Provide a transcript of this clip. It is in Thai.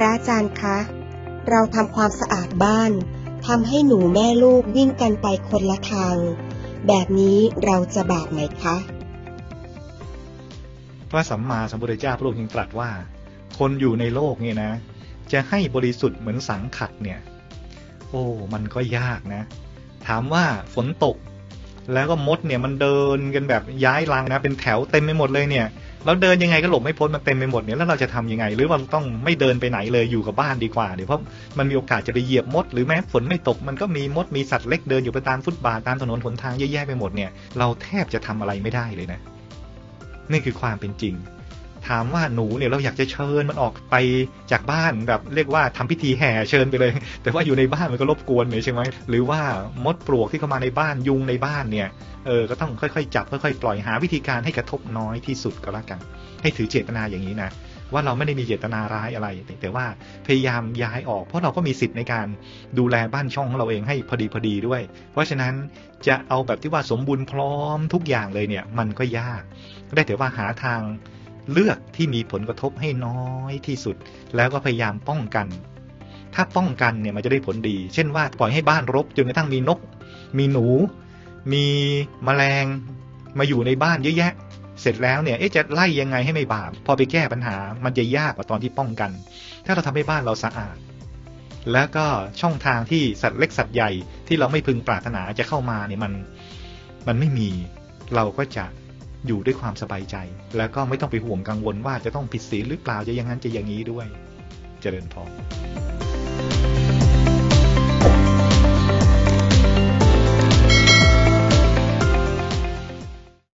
ระอาจารย์คะ เราทำความสะอาดบ้านทำให้หนูแม่ลูกวิ่งกันไปคนละทาง แบบนี้เราจะบาปไหมคะ พระสัมมาสัมพุทธเจ้าพระองค์ยังตรัสว่า คนอยู่ในโลกเนี่ยนะ จะให้บริสุทธิ์เหมือนสังขัดเนี่ย โอ้ มันก็ยากนะ ถามว่าฝนตก แล้วก็มดเนี่ยมันเดินกันแบบย้ายรังนะ เป็นแถวเต็มไปหมดเลยเนี่ย เราเดินยังไงก็หลบไม่พ้นมันเต็มไปหมดเนี่ยแล้วเราจะทำยังไง หรือว่าต้องไม่เดินไปไหนเลยอยู่กับบ้านดีกว่าเดี๋ยวเพราะมันมีโอกาสจะไปเหยียบมด หรือแม้ฝนไม่ตกมันก็มีมดมีสัตว์เล็กเดินอยู่ไปตามฟุตบาทตามถนนหนทางเยอะแยะไปหมดเนี่ย เราแทบจะทำอะไรไม่ได้เลยนะนี่คือความเป็นจริง ถามว่าหนูเนี่ยเราอยากจะเชิญมันออกไปจากบ้านแบบเรียกว่าทำพิธีแห่เชิญไปเลย แต่ว่าอยู่ในบ้านมันก็รบกวนเนี่ยใช่ไหมหรือว่ามดปลวกที่เข้ามาในบ้านยุงในบ้านเนี่ยเออก็ต้องค่อยๆจับค่อยๆปล่อยหาวิธีการให้กระทบน้อยที่สุดก็แล้วกัน ให้ถือเจตนาอย่างนี้นะว่าเราไม่ได้มีเจตนาร้ายอะไร แต่ว่าพยายามย้ายออก เพราะเราก็มีสิทธิ์ในการดูแลบ้านช่องของเราเองให้พอดีพอดีด้วย เพราะฉะนั้นจะเอาแบบที่ว่าสมบูรณ์พร้อมทุกอย่างเลยเนี่ย มันก็ยาก ได้แต่ว่าหาทาง เลือกที่มีผลกระทบให้น้อยที่สุด แล้วก็พยายามป้องกัน ถ้าป้องกันเนี่ยมันจะได้ผลดี เช่นว่าปล่อยให้บ้านรกจนกระทั่งมีนก มีหนู มีแมลง มาอยู่ในบ้านเยอะแยะ เสร็จแล้วเนี่ยจะไล่ยังไงให้ไม่บาป พอไปแก้ปัญหามันจะยากกว่าตอนที่ป้องกัน ถ้าเราทำให้บ้านเราสะอาด แล้วก็ช่องทางที่สัตว์เล็กสัตว์ใหญ่ที่เราไม่พึงปรารถนาจะเข้ามาเนี่ยมันมันไม่มีเราก็จะ อยู่ด้วยความสบายใจ แล้วก็ไม่ต้องไปห่วงกังวลว่าจะต้องผิดศีลหรือเปล่าจะอย่างนั้นจะอย่างนี้ด้วย เจริญพร